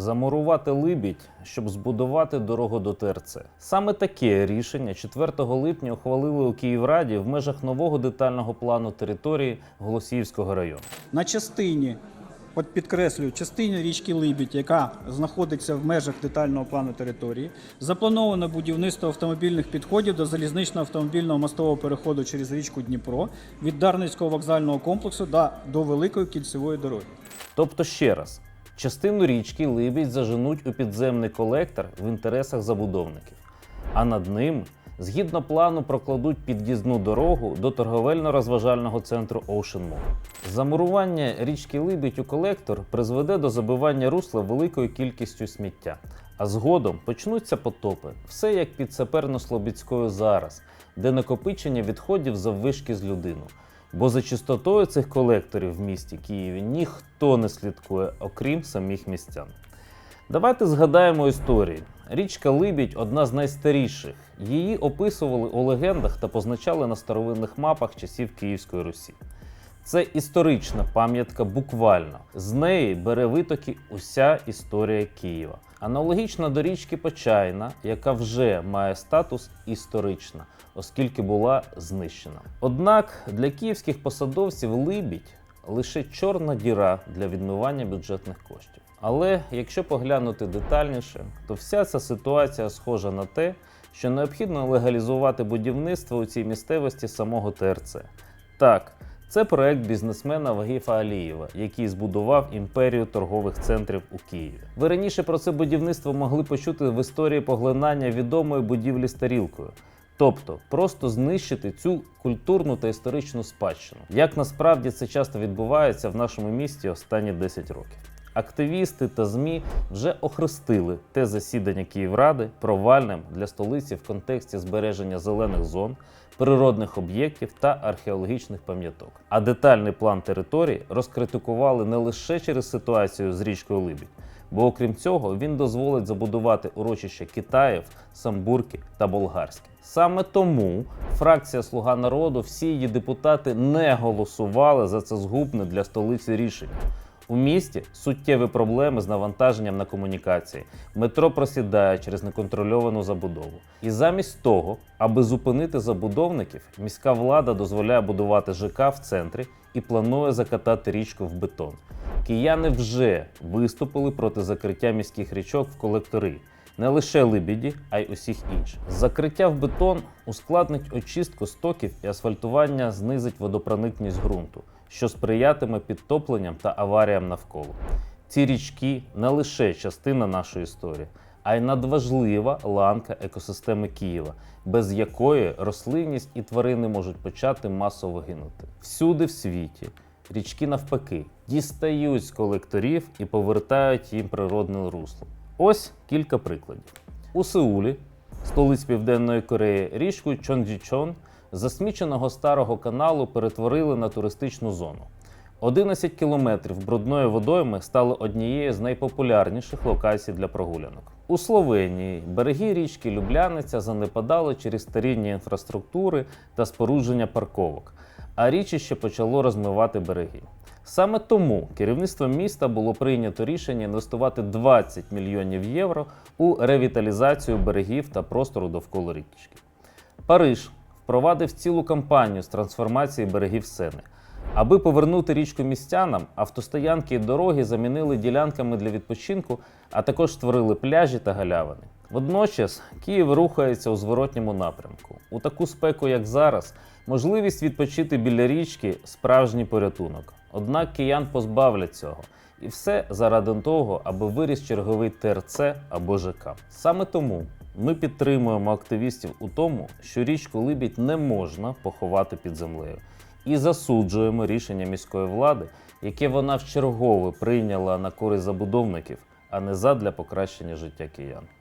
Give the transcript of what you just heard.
замурувати Либідь, щоб збудувати дорогу до ТРЦ. Саме таке рішення 4 липня ухвалили у Київраді в межах нового детального плану території Голосіївського району. На частині, от підкреслюю, частині річки Либідь, яка знаходиться в межах детального плану території, заплановано будівництво автомобільних підходів до залізничного автомобільного мостового переходу через річку Дніпро від Дарницького вокзального комплексу до Великої кільцевої дороги. Тобто, ще раз, частину річки Либідь заженуть у підземний колектор в інтересах забудовників, а над ним, згідно плану, прокладуть під'їзну дорогу до торговельно-розважального центру Ocean Mall. Замурування річки Либідь у колектор призведе до забивання русла великою кількістю сміття. А згодом почнуться потопи, все як під Саперно-Слобідською зараз, де накопичення відходів заввишки з людину. Бо за чистотою цих колекторів в місті Києві ніхто не слідкує, окрім самих містян. Давайте згадаємо історії. Річка Либідь одна з найстаріших. Її описували у легендах та позначали на старовинних мапах часів Київської Русі. Це історична пам'ятка буквально. З неї бере витоки уся історія Києва. Аналогічна до річки Почайна, яка вже має статус історична, оскільки була знищена. Однак для київських посадовців Либідь лише чорна діра для відмивання бюджетних коштів. Але якщо поглянути детальніше, то вся ця ситуація схожа на те, що необхідно легалізувати будівництво у цій місцевості самого ТРЦ. Так, це проект бізнесмена Вагіфа Алієва, який збудував імперію торгових центрів у Києві. Ви раніше про це будівництво могли почути в історії поглинання відомої будівлі старілкою. Тобто просто знищити цю культурну та історичну спадщину. Як насправді це часто відбувається в нашому місті останні 10 років. Активісти та ЗМІ вже охрестили те засідання Київради провальним для столиці в контексті збереження зелених зон, природних об'єктів та археологічних пам'яток. А детальний план території розкритикували не лише через ситуацію з річкою Либідь, бо окрім цього він дозволить забудувати урочища Китаїв, Самбурки та Болгарське. Саме тому фракція Слуга народу, всі її депутати не голосували за це згубне для столиці рішення. У місті суттєві проблеми з навантаженням на комунікації. Метро просідає через неконтрольовану забудову. І замість того, аби зупинити забудовників, міська влада дозволяє будувати ЖК в центрі і планує закатати річку в бетон. Кияни вже виступили проти закриття міських річок в колектори. Не лише Либіді, а й усіх інших. Закриття в бетон ускладнить очистку стоків і асфальтування знизить водопроникність ґрунту, що сприятиме підтопленням та аваріям навколо. Ці річки не лише частина нашої історії, а й надважлива ланка екосистеми Києва, без якої рослинність і тварини можуть почати масово гинути. Всюди в світі річки навпаки дістають з колекторів і повертають їм природне русло. Ось кілька прикладів. У Сеулі, столиці Південної Кореї, річку Чонджічон засміченого старого каналу перетворили на туристичну зону. 11 кілометрів брудної водойми стали однією з найпопулярніших локацій для прогулянок. У Словенії береги річки Любляниця занепадали через старіння інфраструктури та спорудження парковок, а річище почало розмивати береги. Саме тому керівництвом міста було прийнято рішення інвестувати 20 мільйонів євро у ревіталізацію берегів та простору довкола річки. Париж впровадив цілу кампанію з трансформації берегів Сени. Аби повернути річку містянам, автостоянки і дороги замінили ділянками для відпочинку, а також створили пляжі та галявини. Водночас Київ рухається у зворотньому напрямку. У таку спеку, як зараз, можливість відпочити біля річки справжній порятунок. Однак киян позбавлять цього. І все заради того, аби виріс черговий ТРЦ або ЖК. Саме тому ми підтримуємо активістів у тому, що річку Либідь не можна поховати під землею, і засуджуємо рішення міської влади, яке вона вчергове прийняла на користь забудовників, а не задля покращення життя киян.